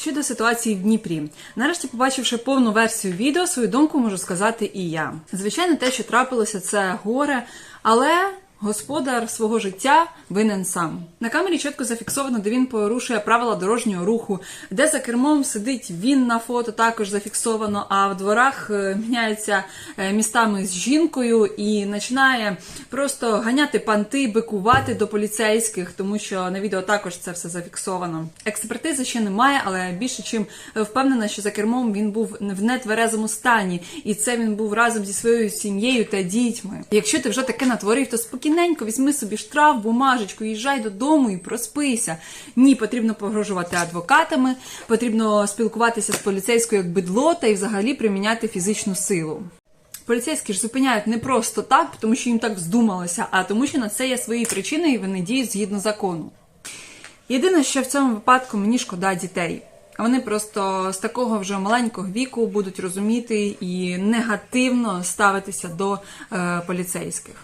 Щодо ситуації в Дніпрі, нарешті, побачивши повну версію відео, свою думку можу сказати і я. Звичайно, те, що трапилося, це горе, але. Господар свого життя винен сам. На камері чітко зафіксовано, де він порушує правила дорожнього руху, де за кермом сидить він на фото, також зафіксовано. А в дворах е, міняється е, містами з жінкою і починає просто ганяти панти, бикувати до поліцейських, тому що на відео також це все зафіксовано. Експертизи ще немає, але більше чим впевнена, що за кермом він був в нетверезому стані, і це він був разом зі своєю сім'єю та дітьми. Якщо ти вже таке натворив, то спокійненько візьми собі штраф, бумажечку, їжджай додому і проспися. Ні, потрібно погрожувати адвокатами, потрібно спілкуватися з поліцейською як бидло та й взагалі приміняти фізичну силу. Поліцейські ж зупиняють не просто так, тому що їм так вздумалося, а тому, що на це є свої причини і вони діють згідно закону. Єдине, що в цьому випадку мені шкода дітей. Вони просто з такого вже маленького віку будуть розуміти і негативно ставитися до е, поліцейських.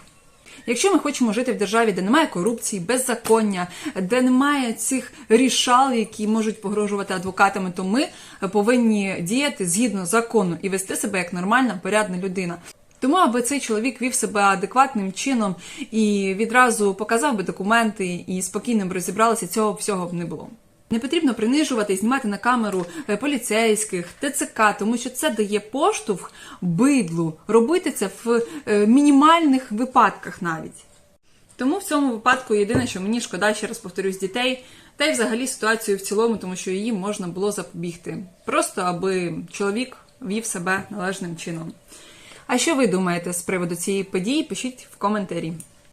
Якщо ми хочемо жити в державі, де немає корупції, беззаконня, де немає цих рішал, які можуть погрожувати адвокатами, то ми повинні діяти згідно закону і вести себе як нормальна, порядна людина. Тому, аби цей чоловік вів себе адекватним чином і відразу показав би документи і спокійно б розібралися, цього всього б не було. Не потрібно принижувати знімати на камеру е, поліцейських, ТЦК, тому що це дає поштовх бидлу робити це в е, мінімальних випадках навіть. Тому в цьому випадку єдине, що мені шкода, ще раз повторюсь, дітей, та й взагалі ситуацію в цілому, тому що її можна було запобігти. Просто аби чоловік вів себе належним чином. А що ви думаєте з приводу цієї події? Пишіть в коментарі.